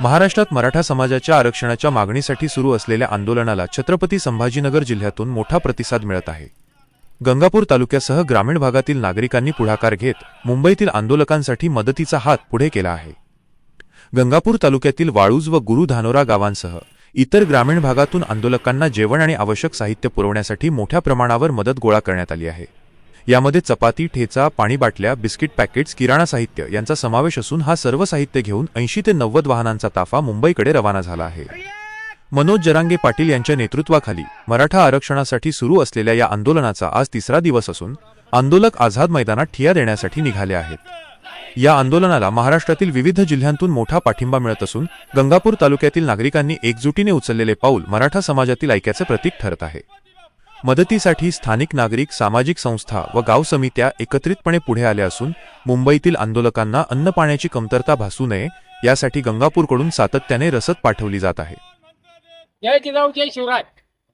महाराष्ट्रात मराठा समाजाच्या आरक्षणाच्या मागणीसाठी सुरू असलेल्या आंदोलनाला छत्रपती संभाजीनगर जिल्ह्यातून मोठा प्रतिसाद मिळत आहे. गंगापूर तालुक्यासह ग्रामीण भागातील नागरिकांनी पुढाकार घेत मुंबईतील आंदोलकांसाठी मदतीचा हात पुढे केला आहे. गंगापूर तालुक्यातील वाळूज व गुरु धानोरा गावांसह इतर ग्रामीण भागातून आंदोलकांना जेवण आणि आवश्यक साहित्य पुरवण्यासाठी मोठ्या प्रमाणावर मदत गोळा करण्यात आली आहे. यामध्ये चपाती ठेचा पाणी बाटल्या बिस्किट पॅकेट्स किराणा साहित्य यांचा समावेश असून हा सर्व साहित्य घेऊन ऐंशी ते नव्वद वाहनांचा ताफा मुंबईकडे रवाना झाला आहे. मनोज जरांगे पाटील यांच्या नेतृत्वाखाली मराठा आरक्षणासाठी सुरू असलेल्या या आंदोलनाचा आज तिसरा दिवस असून आंदोलक आझाद मैदानात ठिया देण्यासाठी निघाले आहेत. या आंदोलनाला महाराष्ट्रातील विविध जिल्ह्यांतून मोठा पाठिंबा मिळत असून गंगापूर तालुक्यातील नागरिकांनी एकजुटीने उचललेले पाऊल मराठा समाजातील ऐक्याचे प्रतीक ठरत आहे. मदतीसाठी स्थानिक नागरिक सामाजिक संस्था व गाव समित्या एकत्रितपणे पुढे आल्या असून मुंबईतील आंदोलकांना अन्न पाण्याची कमतरता भासू नये यासाठी गंगापूरकडून सातत्याने रसद पाठवली जात आहे. जय जिजाऊ जय शिवराय.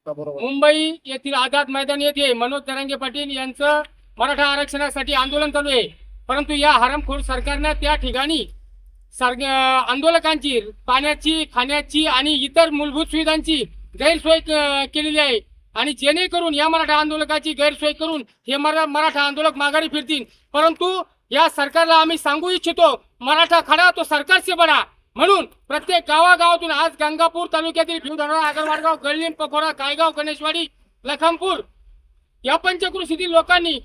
मुंबई येथील आझाद मैदान येथे मनोज तरंगे पाटील यांचं मराठा आरक्षणासाठी आंदोलन चालू आहे. परंतु या हरमखोर सरकारनं त्या ठिकाणी सर आंदोलकांची पाण्याची खाण्याची आणि इतर मूलभूत सुविधांची गैरसोय केलेली आहे. आणि जेणेकरून या मराठा आंदोलकाची गैरसोय करून हे मरा मराठा आंदोलक माघारी फिरतील. परंतु या सरकारला आम्ही सांगू इच्छितो मराठा खडा तो सरकारचे बडा. म्हणून प्रत्येक गावागावातून आज गंगापूर तालुक्यातील भिवधरा आगरवाडगाव गळलिम पखोरा कायगाव गणेशवाडी लखमपूर या पंचकृषीतील लोकांनी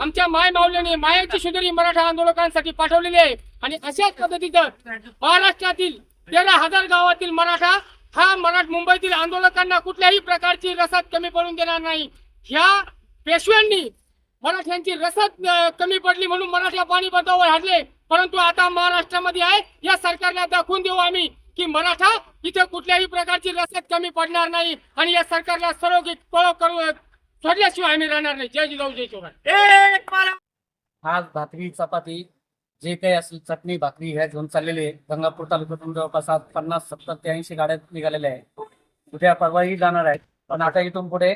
आमच्या माय माऊलीने मायाची सुधारी मराठा आंदोलकांसाठी पाठवलेली आहे. आणि अशाच पद्धतीचं महाराष्ट्रातील तेरा हजार गावातील मराठा हा मराठ मुंबईतील आंदोलकांना कुठल्याही प्रकारची रसद कमी पडून देणार नाही. ह्या पेशव्यांनी मराठ्यांची रसद कमी पडली म्हणून मराठा पाणी बंदावर हाडले परंतु आता महाराष्ट्रामध्ये आहे या सरकारला दाखवून देऊ आम्ही की मराठा इथे कुठल्याही प्रकारची रसद कमी पडणार नाही आणि या सरकारला सर्व पळव करू सोडल्याशिवाय आम्ही राहणार नाही. जय जिजाऊ जय शिवराय. आज भाकरी चपाती जे काही असेल चटणी भाकरी ह्या घेऊन चाललेले आहे. गंगापूर तालुक्यातून जवळपास आज पन्नास सत्तर ते ऐंशी गाड्या निघालेल्या आहे उद्या परवाही जाणार आहेत पण आता इथून पुढे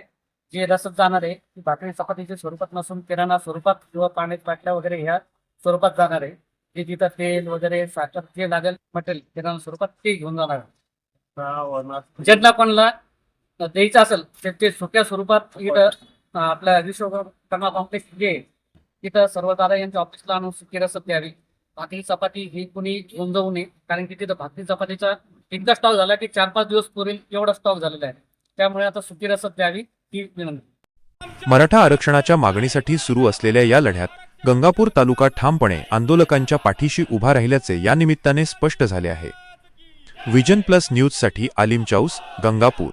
जे रसद जाणार आहे ती भाकरी चपातीच्या स्वरूपात नसून किराणा स्वरूपात किंवा पाण्यात बाटल्या वगैरे ह्या स्वरूपात जाणार आहे. जे तिथं तेल वगैरे साखर जे लागेल मटेरियल किराणा स्वरूपात ते घेऊन जाणार आहे. ज्यांना कोणाला द्यायचं असेल तर ते सुक्या स्वरूपात इथं आपल्या विश्वकर्मा कॉम्प्लेक्स जे तिथं सर्व दादा यांच्या ऑफिसला आणून सुकी द्यावी. भाकरी चपाती ही कुणी घेऊन जाऊ नये. कारण की तिथं भाकरी चपातीचा एकदा स्टॉक झाला की चार पाच दिवस पुरेल एवढा स्टॉक झालेला आहे. त्यामुळे आता सुकी रसद द्यावी ही विनंती. मराठा आरक्षणाच्या मागणीसाठी सुरू असलेल्या या लढ्यात गंगापूर तालुका ठामपणे आंदोलकांच्या पाठीशी उभा राहिल्याचे या निमित्ताने स्पष्ट झाले आहे. विजन प्लस न्यूजसाठी आलिम चाऊस गंगापूर.